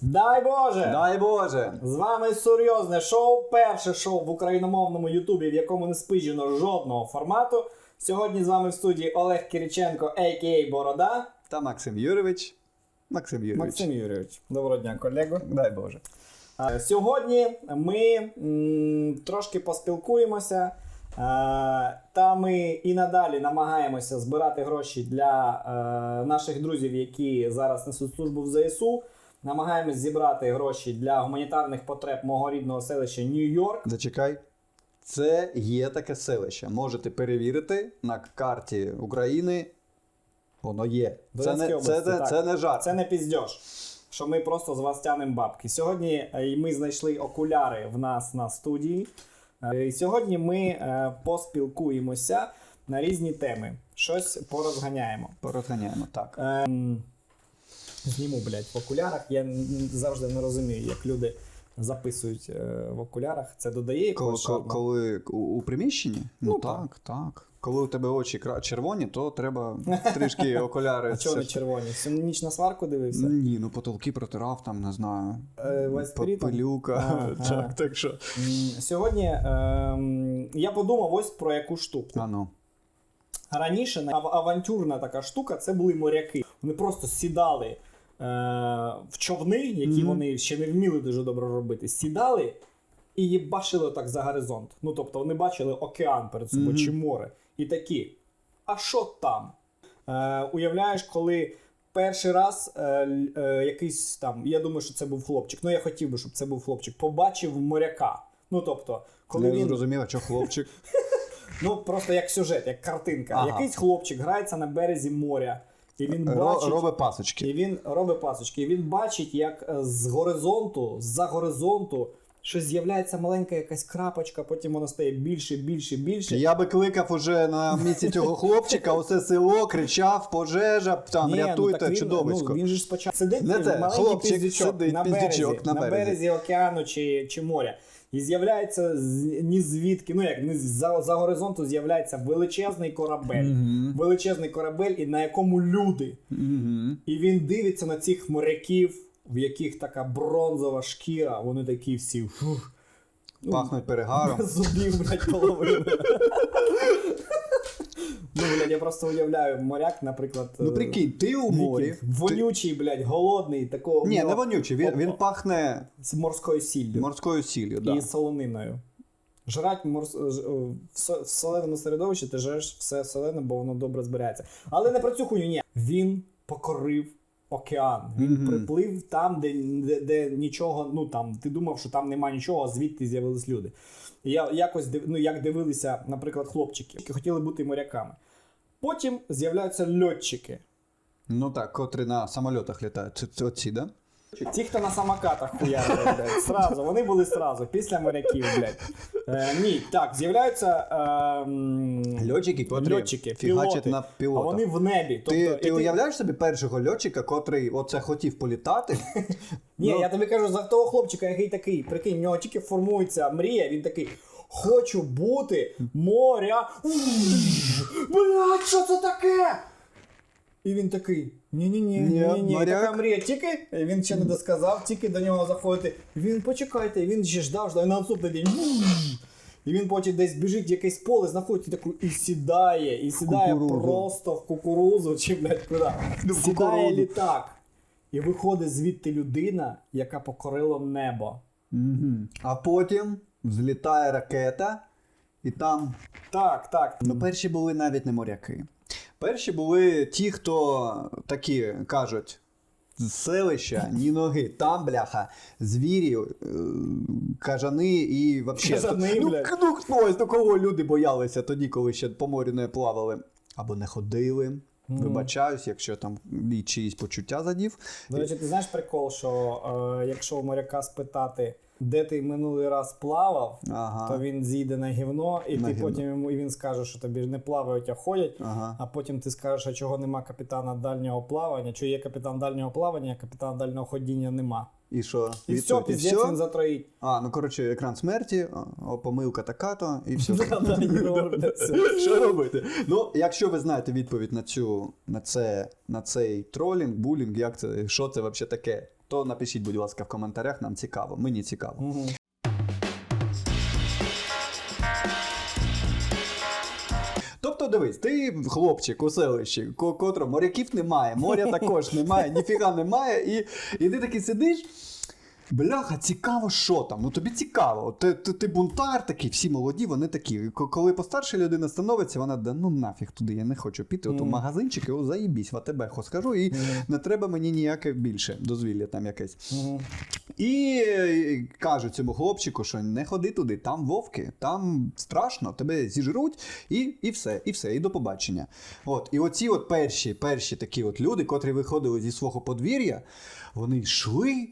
Дай Боже! Дай Боже! З вами серйозне шоу, перше шоу в україномовному Ютубі, в якому не спижено жодного формату. Сьогодні з вами в студії Олег Кириченко, а.к.а. Борода. Та Максим Юрович. Максим Юрович. Максим Юрійович. Доброго дня, колего. Дай Боже. А, Сьогодні ми м, трошки поспілкуємося. Е, Та ми і надалі намагаємося збирати гроші для е, наших друзів, які зараз несуть службу в ЗСУ. Намагаємось зібрати гроші для гуманітарних потреб мого рідного селища Нью-Йорк. Зачекай. Це є таке селище. Можете перевірити на карті України. Воно є. Це не, області, це, це, це не жарт. Це не піздьош, що ми просто з вас тянемо бабки. Сьогодні е, ми знайшли окуляри в нас на студії. Е, І сьогодні ми е, поспілкуємося на різні теми. Щось порозганяємо. Порозганяємо так. Ем, зніму, блядь, в окулярах. Я завжди не розумію, як люди записують е, в окулярах. Це додає Коли, якогось коли, шарму? коли у, у приміщенні? Ну, Ну, так, так. Коли у тебе очі червоні, то треба трішки окуляри. А чого не червоні? Всю ніч на сварку дивився? Ні, ну потолки протирав, там, не знаю. Е. Пилюка. Так, так що. Сьогодні ем, я подумав ось про яку штуку. А ну. Раніше ав- авантюрна така штука це були моряки. Вони просто сідали в човни, які Мгм. вони ще не вміли дуже добре робити. Сідали і їбашили так за горизонт. Ну тобто вони бачили океан перед собою Мгм. чи море. І такі. А що там? Е, уявляєш, коли. Перший раз е, е, якийсь там, я думаю, що це був хлопчик. Ну я хотів би, щоб це був хлопчик. Побачив моряка. Ну тобто, коли Не він зрозуміло, що хлопчик. Ну, просто як сюжет, як картинка. Ага. Якийсь хлопчик грається на березі моря, і він бачить. Робить пасочки. І він робить пасочки, і він бачить, як е, з горизонту, з-за горизонту, щось з'являється маленька якась крапочка, потім воно стає більше, більше, більше. Я би кликав уже на місці цього хлопчика, усе село, кричав, пожежа, там, Ні, рятуйте, так він, чудовисько. Ну, він же спочатку сидить Не це, маленький хлопчик піздючок сидить, на березі, на на березі. березі океану чи, чи моря. І з'являється ні звідки, ну як за, за горизонту з'являється величезний корабель. Мгм. Величезний корабель, і на якому люди. Мгм. І він дивиться на цих моряків, в яких така бронзова шкіра, вони такі всі. Фух, ну, Пахнуть перегаром. без зубів, блядь, половина. Ну, блядь, я просто уявляю, моряк, наприклад. Ну е, прикинь, ти у морі. Вонючий, блядь, голодний, такого. Ні, не вонючий, він, він пахне з морською сіллю морською сіллю. Да. і солониною. Жрать морс... е, в соленому середовищі ти жреш все солене, бо воно добре збирається. Але не про цю хуйню, ні. Він покорив океан. Він Мгм. приплив там, де, де, де нічого, ну там, ти думав, що там нема нічого, а звідти з'явились люди. Я якось ну, як дивилися, наприклад, хлопчики, які хотіли бути моряками. Потім з'являються льотчики. Ну так, котрі на самольотах літають. Це оці, да? Ті, хто на самокатах хуярили, блядь, сразу, вони були сразу, після моряків, блядь. Е, ні, так, з'являються е, м, Льотчики, котрі льотчики, фігачать пілоти, на а вони в небі. Тобто, Ти, і ти уявляєш собі першого льотчика, котрий оце хотів політати? Ні, Ну, я тобі кажу за того хлопчика, який такий, прикинь, в нього тільки формується мрія, він такий. Хочу бути моря. Блядь, що це таке? І він такий. Ні-ні-ні, Ні, ні, ні, моряк. така мрія. Тільки він ще не досказав, тільки до нього заходити. Він почекайте, він ще ждав, ждав, і на наступний день. І він потім десь біжить в якесь поле, знаходить таку і сідає, і сідає Кукурудзу. просто в кукурузу, чи блядь, куди. Ну, в Сідає кукурудзу. літак. І виходить звідти людина, яка покорила небо. Мгм. А потім взлітає ракета, і там. Так, так. Ну, перші були навіть не моряки. Перші були ті, хто такі кажуть. Селища, ні ноги, там, бляха, звірі, е, кажани і вообще. Кажани, ну, блядь. ну, хтось, до кого люди боялися тоді, коли ще по морю не плавали. Або не ходили. Вибачаюсь, якщо там чиїсь почуття задів. До речі, ти знаєш прикол, що е, якщо у моряка спитати, де ти минулий раз плавав, Ага. то він зійде на гівно, і На ти гівно. потім йому і він скаже, що тобі не плавають, а ходять. Ага. А потім ти скажеш, а чого нема капітана дальнього плавання, чи є капітан дальнього плавання, а капітана дальнього ходіння нема. І що? І все, піздець він затроїть. А, ну коротше, екран смерті, о, помилка все. Да-да, і все. Що робити? Ну, якщо ви знаєте відповідь на цю, на це, на цей тролінг, булінг, як це, що це взагалі таке? то напишіть, будь ласка, в коментарях, нам цікаво. Мені цікаво. Тобто, дивись, ти хлопчик у селищі, ко- котрого моряків немає, моря також немає, ніфіга немає, і, і ти такий сидиш. Бляха, цікаво, що там. Ну тобі цікаво. Ти, ти, ти бунтар такий, всі молоді, вони такі. Коли постарша людина становиться, вона да ну нафіг туди, я не хочу піти. От у магазинчик, о, заїбісь, в АТБ скажу, і не треба мені ніяке більше дозвілля там якесь. І каже кажуть цьому хлопчику, що не ходи туди, там вовки, там страшно, тебе зіжруть, і, і все, і все, і до побачення. От, і оці от перші, перші такі от люди, котрі виходили зі свого подвір'я, вони йшли.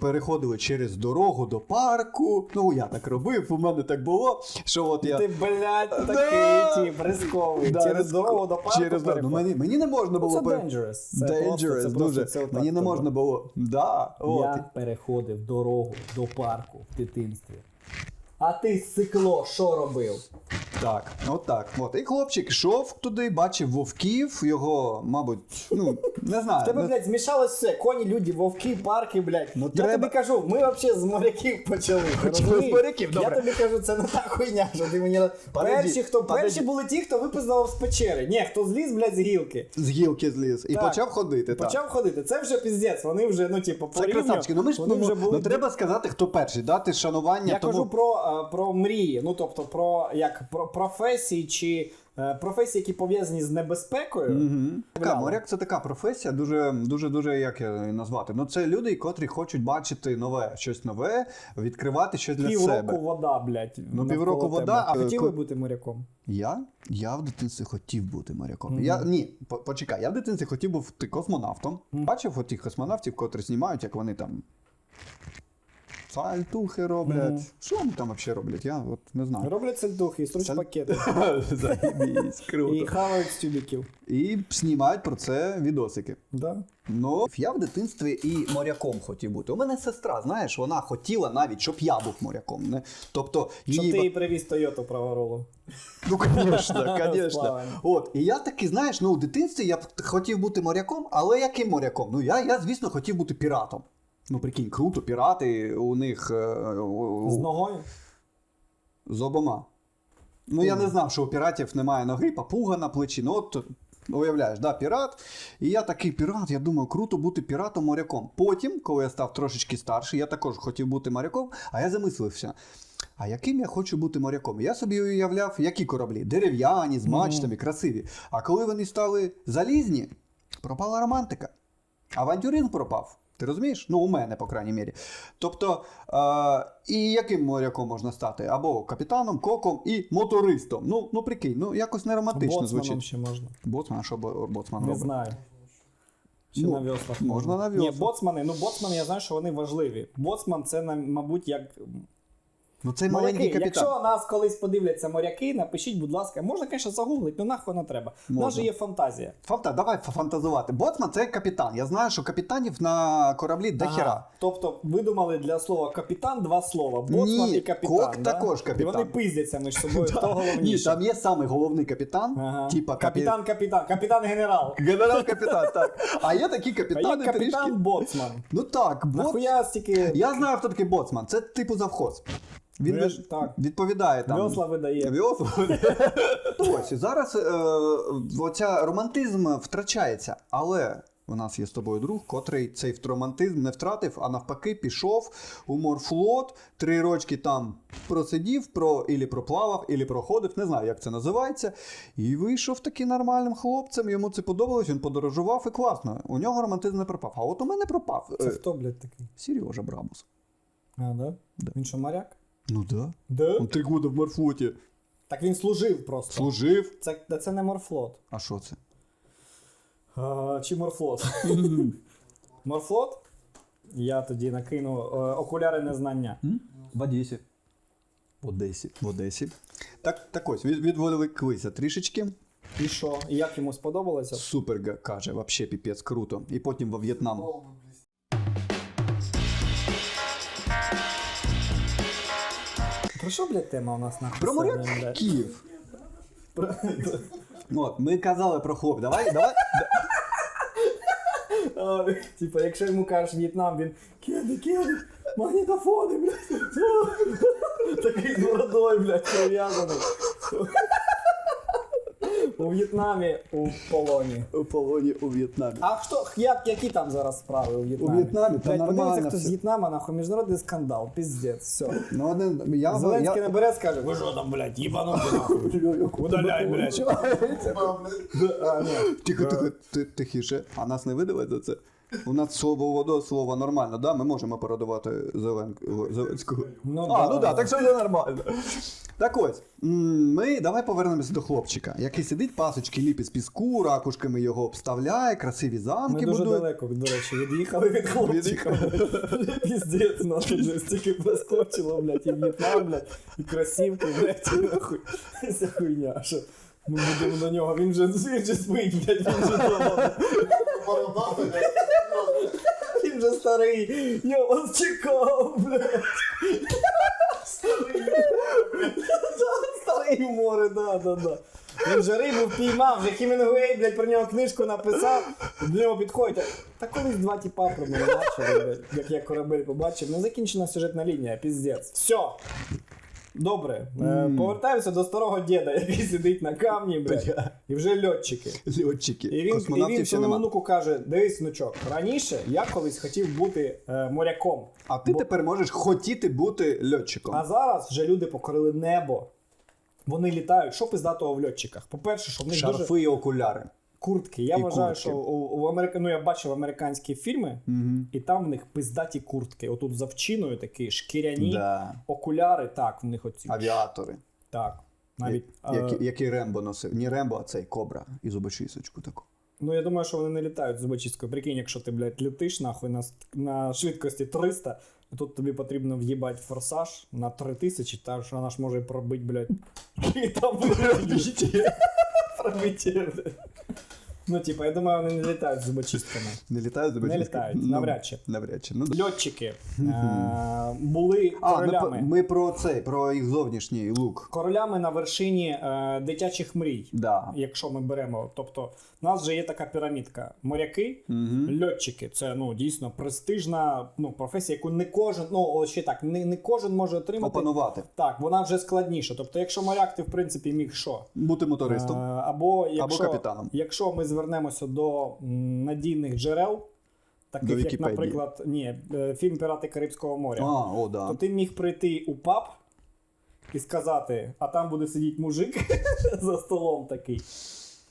Переходили через дорогу до парку. Ну, я так робив, у мене так було. Що от я Ти, блядь, Да. такий ті, рисковий. Да, Через дорогу до парку. через дорогу. Ну, мені, мені не можна було Це dangerous. Це Dangerous, дуже. Мені не можна було. Да, от. Я переходив дорогу до парку в дитинстві. А ти сикло, що робив? Так, от так. От. І хлопчик йшов туди, бачив вовків, його, мабуть, ну, не знаю. В тебе, не- блядь, змішалось все. Коні, люди, вовки, парки, блядь. Ну, я треба- тобі кажу, ми взагалі з моряків почали. Почали з моряків, Я добре. тобі кажу, це не та хуйня, що ти мені. Подожди, перші, хто подожди. перші були ті, хто випиздував з печери. Ні, хто зліз, блядь, з гілки. З гілки зліз і Так. почав ходити. Так. Почав ходити. Це вже піздець. Вони вже, ну, типу, Це по рівню, красавчики. Ну ми ж вони ну, вже ну, треба сказати, хто перший, дати шанування. Я тому... кажу про, е, про мрії, ну тобто про як про професії чи е, професії, які пов'язані з небезпекою. Угу. Така, моряк це така професія, дуже, дуже, дуже, як я назвати. Ну це люди, котрі хочуть бачити нове, щось нове, відкривати щось для Півроку себе. вода, блядь. Ну, півроку вода, а, Хотіли бути моряком? Я? Я в дитинстві хотів бути моряком. Мгм. Я ні, почекай, я в дитинстві хотів бути космонавтом. Мгм. Бачив отих космонавтів, котрі знімають, як вони там. Сальтухи роблять. Мгм. Що вони там взагалі роблять? Я от не знаю. Роблять сальдухи, і струч Саль- пакети. Заєбісь, І круто. хавають з тюбіків. І знімають про це відосики. Да? Ну, я в дитинстві і моряком хотів бути. У мене сестра, знаєш, вона хотіла навіть, щоб я був моряком. Не? Тобто, Щоб її... ти їй привіз Тойоту праворулу. Ну, звісно, звісно. Славно. От, і я такий, знаєш, ну, у дитинстві я б хотів бути моряком, але яким моряком? Ну, я, я звісно, хотів бути піратом. Ну, прикинь, круто, пірати у них е, З ногою? з обома. Ну, я не знав, що у піратів немає ноги, папуга на плечі. Ну, от уявляєш, да, пірат. І я такий пірат, я думаю, круто бути піратом моряком. Потім, коли я став трошечки старший, я також хотів бути моряком, а я замислився. А яким я хочу бути моряком? Я собі уявляв, які кораблі? Дерев'яні, з мачтами, красиві. А коли вони стали залізні, пропала романтика. Авантюризм пропав. Ти розумієш? Ну, у мене, по крайній мірі. Тобто, е, і яким моряком можна стати? Або капітаном, коком і мотористом. Ну, ну прикинь, ну якось не романтично Боцманом звучить. ще можна. Боцман, що бо- боцман Не робить? знаю. Чи Ну, на веслах можна на Ні, веслах. боцмани, ну боцмани, я знаю, що вони важливі. Боцман це, на- мабуть, як Ну цей Моряки, маленький капітан. якщо нас колись подивляться моряки, напишіть, будь ласка, можна, звісно, загуглити, але нахуй не треба. У нас же є фантазія. Фанта, давай фантазувати. Боцман це капітан. Я знаю, що капітанів на кораблі дохера. Ага. Тобто видумали для слова капітан два слова: боцман Ні, і капітан. кок да? також капітан. І вони пиздяться між собою, хто Ні, там є самий головний капітан, Ага. типа Капітан, капітан, капітан генерал. Генерал-капітан, так. А є такі А капітани є капітан боцман. Ну так, боц... Нахуя стільки Я знаю, хто такий боцман. Це типу завхоз. Він Ну, від- так. відповідає там. весла видає. Весла. Ну, Ось зараз е, оця романтизм втрачається, але. У нас є з тобою друг, котрий цей романтизм не втратив, а навпаки пішов у морфлот, три рочки там просидів, про ілі проплавав, ілі проходив, не знаю, як це називається. І вийшов таки нормальним хлопцем. Йому це подобалось, він подорожував і класно. У нього романтизм не пропав. А от у мене пропав. Це Е, хто, блядь, такий? Сережа Брабус. А, да? Да. Він що, моряк? Ну да. Да? Он три года в морфлоті. Так він служив просто. Служив. Це, та це не морфлот. А що це? А, чи морфлот? Морфлот? Я тоді накину е, окуляри незнання. В Одесі. В Одесі. В Одесі. Так, так ось, від, відволіклися трішечки. І що? І як йому сподобалося? Супер га- каже, вообще піпець круто. І потім во В'єтнам. Про що, блядь, тема у нас нахуй? Про сьогодні, моряк блядь? Київ. Про- Ну, От, ми казали про хлоп. Давай, давай. А, Типа, якщо йому кажеш В'єтнам, він кеди, кеди, магнітофони, блядь. Такий з бородою, блядь, пов'язаний. У В'єтнамі у полоні. У полоні у В'єтнамі. А хто, як, які там зараз справи у В'єтнамі? У В'єтнамі? Та нормально подивіться, хто все. з В'єтнама, нахуй, міжнародний скандал, піздець, все. Ну, один, я, Зеленський я, набере, скаже, ви що там, блядь, їбануті, нахуй. Удаляй, блядь. Тихо, тихо, тихіше. А нас не видавать за це? У нас слово водо, слово нормально, да? Ми можемо передавати Зелен... Зеленського. Ну а, да. ну да, так що все нормально. Так ось, ми давай повернемося до хлопчика, який сидить, пасочки ліпить з піску, ракушками його обставляє, красиві Ми замки дуже будує. далеко, до речі, від'їхали від хлопчика. Піздець, нас вже стільки проскочило, блядь, і В'єтнам, блядь, і красівки, блядь, і нахуй. Ця хуйня, що ми будемо до нього, він же, він же спить, блядь, він же дома. Він же старий, я вас чекав, блядь. Море, да, да, да. Він же рибу впіймав, вже Хімінгуей, блядь, про нього книжку написав, до нього підходять. Та колись два тіпа про мене бачили, блядь, як я корабель побачив. Не закінчена сюжетна лінія, піздець. Все. Добре, е, повертаємося до старого діда, який сидить на камні, блядь, і вже льотчики. Льотчики. І він, і Космонавтів він ще своєму нема. внуку каже: дивись, внучок, раніше я колись хотів бути е, моряком. А ти Бо- тепер можеш хотіти бути льотчиком. А зараз вже люди покорили небо. Вони літають. Що пиздатого в льотчиках? По-перше, що в них дуже і окуляри. куртки. Я І вважаю, куртки. що у, у Америка... ну, я бачив американські фільми, і там в них пиздаті куртки. Отут за вчиною такі шкіряні Да. окуляри, так, в них оці. Авіатори. Так. Навіть, Я- е, Який, який Рембо носив. Не Рембо, а цей Кобра і зубочисочку таку. Ну, я думаю, що вони не літають з зубочисткою. Прикинь, якщо ти, блядь, літиш нахуй на, на швидкості 300, і тут тобі потрібно в'їбати форсаж на 3000, та що вона ж може пробити, блядь. І там пробиття. Пробиття, блядь. Ну, типа, я думаю, вони не літають з зубочистками. Не літають зубочисткою? Не літають, Ну, навряд чи. Навряд чи. Ну, да. Льотчики е- були а, ми, королями. ми про цей, про їх зовнішній лук. Королями на вершині е- дитячих мрій. Да. Якщо ми беремо, тобто у нас вже є така пірамідка. Моряки, льотчики це ну дійсно престижна ну, професія, яку не кожен, ну ще так, не, не кожен може отримати. Опанувати. Так, вона вже складніша. Тобто, якщо моряк, ти в принципі міг що? Бути Е, мотористом. або якщо, капітаном. якщо ми звернемося до надійних джерел, таких До як, наприклад, ні, е, фільм Пірати Карибського моря, А, о, да. то ти міг прийти у паб і сказати, а там буде сидіти мужик за столом такий.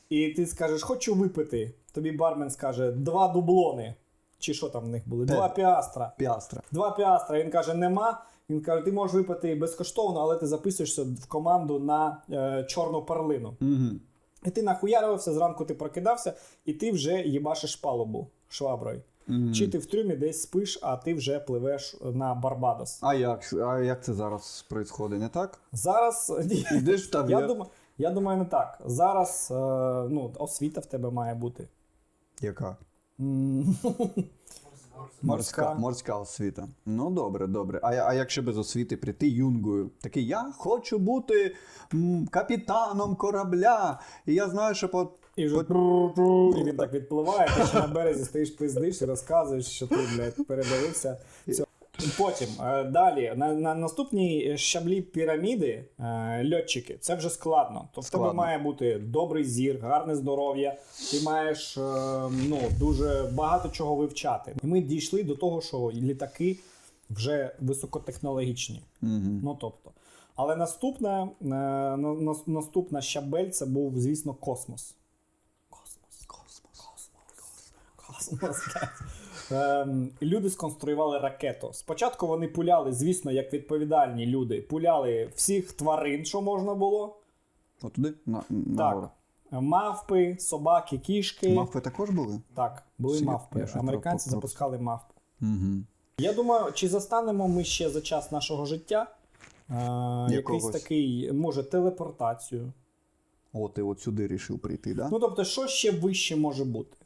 І ти скажеш, хочу випити. Тобі бармен скаже, два дублони. Чи що там в них були? Два піастра. Піастра. Два піастра. Він каже, нема. Він каже, ти можеш випити безкоштовно, але ти записуєшся в команду на е, чорну перлину. Угу. І ти нахуярився, зранку ти прокидався, і ти вже їбашиш палубу шваброю. Чи ти в трюмі десь спиш, а ти вже пливеш на Барбадос. А як? А як це зараз відбувається? Не так? Зараз ні, Ідеш в я, думаю, я думаю, не так. Зараз е, ну, освіта в тебе має бути. Яка? Морська. Морська. Освіта. Ну добре, добре. А, а якщо без освіти прийти юнгою? Такий, я хочу бути м, капітаном корабля. І я знаю, що по. І вже тру-тру, і він так відпливає, ти ще на березі стоїш, пиздиш і розказуєш, що ти, блядь, передивився. Цьо- Потім е, далі на, на наступній щаблі піраміди е, льотчики. Це вже складно. Тобто в тебе має бути добрий зір, гарне здоров'я. Ти маєш е, ну, дуже багато чого вивчати. І ми дійшли до того, що літаки вже високотехнологічні. Ну тобто. Але наступна, на, на- наступна щабель це був, звісно, космос. Космос. Космос. Космос. Космос. блядь. Ем, люди сконструювали ракету. Спочатку вони пуляли, звісно, як відповідальні люди, пуляли всіх тварин, що можна було. Отуди? На, нагору. Так. Мавпи, собаки, кішки. Мавпи також були? Так, були Всі- мавпи. я Американці про- про- запускали мавп. Угу. Я думаю, чи застанемо ми ще за час нашого життя е, якийсь Якогось. такий, може, телепортацію. О, ти от сюди рішив прийти, да? Ну тобто, що ще вище може бути?